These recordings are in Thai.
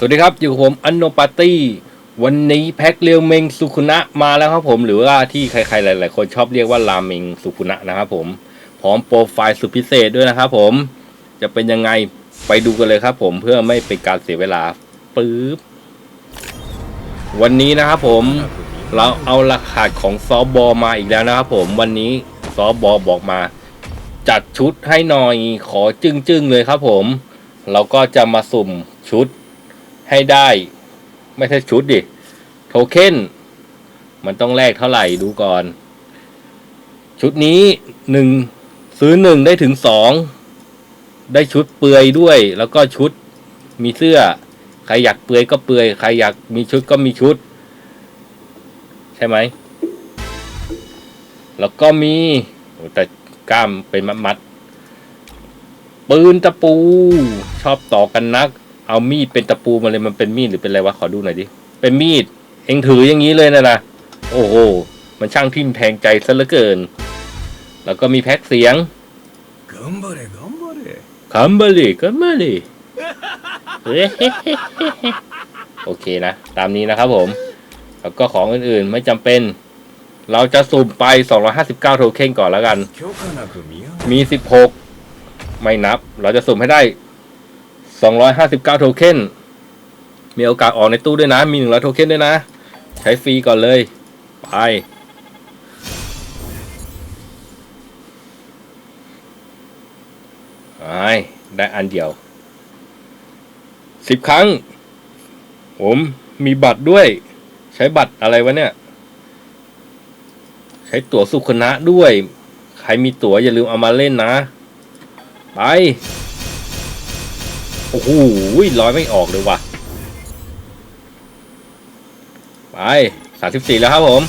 สวัสดีครับ อยู่กับผมอันโนปาร์ตี้ วันนี้แพ็คเรียวเมงสุคุนะมาแล้วครับผมหรือว่าที่ใครๆหลาย ๆ คนชอบเรียกว่าราเมงสุคุนะนะครับผมพร้อมโปรไฟล์สุดพิเศษด้วยนะครับผมจะเป็นยังไงไปดูกันเลยครับผมเพื่อไม่เป็นการเสียเวลาปึ๊บวันนี้นะครับผมเราเอาหลักฐาของซอฟบอมาอีกแล้วนะครับผมวันนี้ซอฟบอบอกมา จัดชุดให้หน่อยขอจึ้งๆเลยครับผม เราก็จะมาสุ่มชุด ให้ได้ ไม่ใช่ชุดดิ โทเค็นมันต้องแลกเท่าไหร่ดูก่อน ชุดนี้หนึ่งซื้อหนึ่งได้ถึงสองได้ชุดเปลือยด้วย แล้วก็ชุดมีเสื้อ ใครอยากเปลือยก็เปลือย ใครอยากมีชุดก็มีชุด ใช่ไหม แล้วก็มี แต่กล้ามเป็นมัดมัดปืนตะปู ชอบต่อกันนัก เอามีดเป็นตะปูมาเลยมันเป็นมีดหรือเป็นอะไรวะขอดูหน่อยดิเป็นมีด เองถืออย่างนี้เลยนะนะโอ้โหมันช่างทิ่มแทงใจซะเหลือเกิน แล้วก็มีแพ็กเสียงกัมบารีกัมบรีกัมบารีกัมบรีโอเคนะ ตามนี้นะครับผม แล้วก็ของอื่นๆไม่จำเป็น เราจะสุ่มไป 259 โทเค็นก่อนแล้วกัน มี 16 ไม่นับ เราจะสุ่มให้ได้ 259 โทเค็น มีโอกาสออกในตู้ด้วยนะ มี 100 โทเค็นด้วยนะ ใช้ฟรีก่อนเลย ไป ไป ได้อันเดียวสิบครั้ง ผมมีบัตรด้วย ใช้บัตรอะไรวะเนี่ย ใช้ตั๋วสุขนะด้วย ใครมีตั๋วอย่าลืมเอามาเล่นนะ ไป โอ้โหร้อยไม่ออกเลยว่ะ ไปสามสิบสี่แล้วครับผม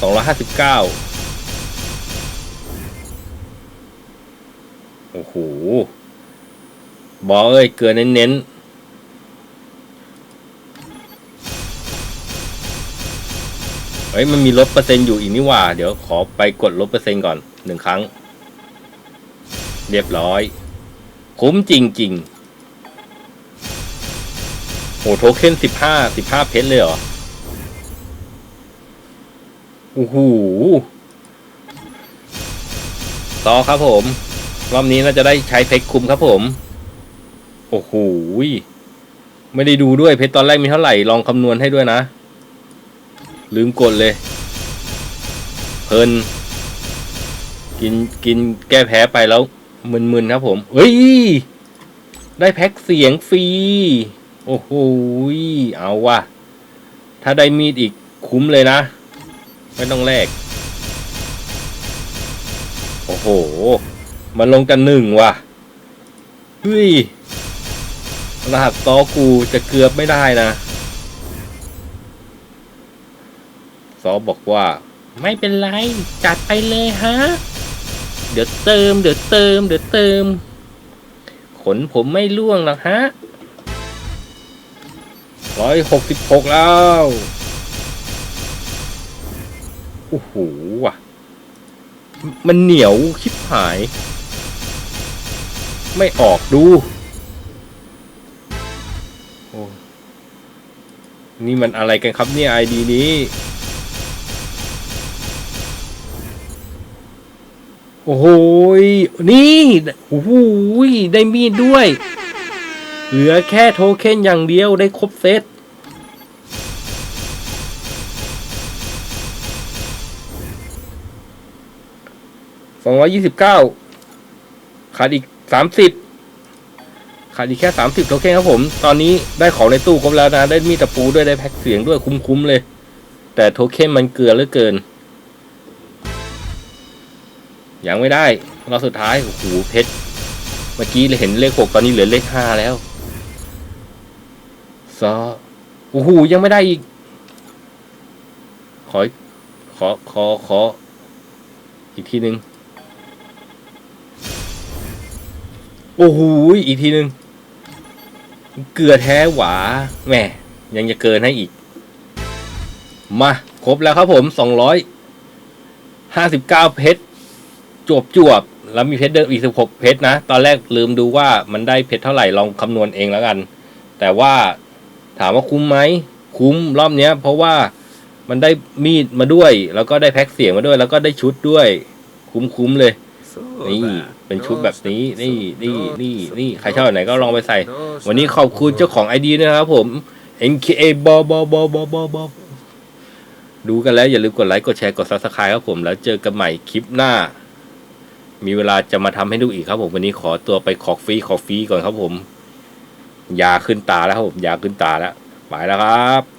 สองร้อยห้าสิบเก้าโอ้โห บอกเอ้ย เกลือเน้นๆเฮ้ยมันมีลดเปอร์เซ็นต์อยู่อีกนี่ว่า เดี๋ยวขอไปกดลดเปอร์เซ็นต์ก่อนหนึ่งครั้ง เรียบร้อย คุ้มจริง ๆ โหโทเค็นสิบห้าสิบห้าเพชรเลยเหรอโอ้โหต่อครับผม รอบนี้เราจะได้ใช้เพชรคุ้มครับผม โอ้โหไม่ได้ดูด้วยเพชรตอนแรกมีเท่าไหร่ลองคำนวณให้ด้วยนะ ลืมกดเลย เพลิน กินกินแก้แพ้ไปแล้วมึนๆครับผมเฮ้ย ได้แพ็คเสียงฟรี โอ้โหเอาว่ะ ถ้าได้มีดอีกคุ้มเลยนะ ไม่ต้องแลก โอ้โห มันลงกันหนึ่งว่ะ เฮ้ย รหัสตอกูจะเกือบไม่ได้นะซอบอกว่า ไม่เป็นไร จัดไปเลยฮะ เดี๋ยวเติม เดี๋ยวเติม เดี๋ยวเติม ขนผมไม่ร่วงหรอกฮะ ร้อยหกสิบหกแล้ว โอ้โหว่ะ มันเหนียวชิบหาย ไม่ออกดู โอ้นี่มันอะไรกันครับเนี่ยไอดีนี้ โอ้โห นี่ โอ้โห ได้มีดด้วย เหลือแค่โทเค็นอย่างเดียวได้ครบเซตสองร้อยยี่สิบเก้าขาดอีกสามสิบขาดอีกแค่สามสิบโทเค็นครับผม ตอนนี้ได้ของในตู้ครบแล้วนะ ได้มีตะปูด้วยได้แพ็กเสียงด้วยคุ้มๆเลย แต่โทเค็นมันเกลือเหลือเกิน ยังไม่ได้เรอบสุดท้าย โอ้โหเพชรเมื่อกี้เห็นเลขหกตอนนี้เหลือเลขห้าแล้ว ซอโอ้โหยังไม่ได้อีก ขอ ขอ ขอ ขอ อีกทีหนึ่งโอ้โหอีกทีหนึ่งเกลือแท้หวาแหมยังจะเกินให้อีก มา ครบแล้วครับผมสองร้อยห้าสิบเก้าเพชรจวบจวบแล้วมีเพชรเดิมอีกสิบหกเพชรนะ ตอนแรกลืมดูว่ามันได้เพชรเท่าไหร่ลองคำนวณเองแล้วกัน แต่ว่า ถามว่าคุ้มไหมคุ้มรอบเนี้ย เพราะว่ามันได้มีดมาด้วย แล้วก็ได้แพ็กเสียงมาด้วย แล้วก็ได้ชุดด้วย คุ้มคุ้มเลย นี่เป็นชุดแบบนี้ นี่นี่นี่นี่ใครชอบไหนก็ลองไปใส่ วันนี้ขอบคุณเจ้าของไอดีนะครับผม NKA บอบอบอบอบอบอดูกันแล้วอย่าลืมกดไลค์กดแชร์กดซับสไคร b e ครับผมแล้วเจอกันใหม่คลิปหน้า มีเวลาจะมาทำให้ดูอีกครับผมวันนี้ขอตัวไปขอฟรีขอฟรีก่อนครับผม ยาขึ้นตาแล้วครับผมยาขึ้นตาแล้วไปแล้วครับ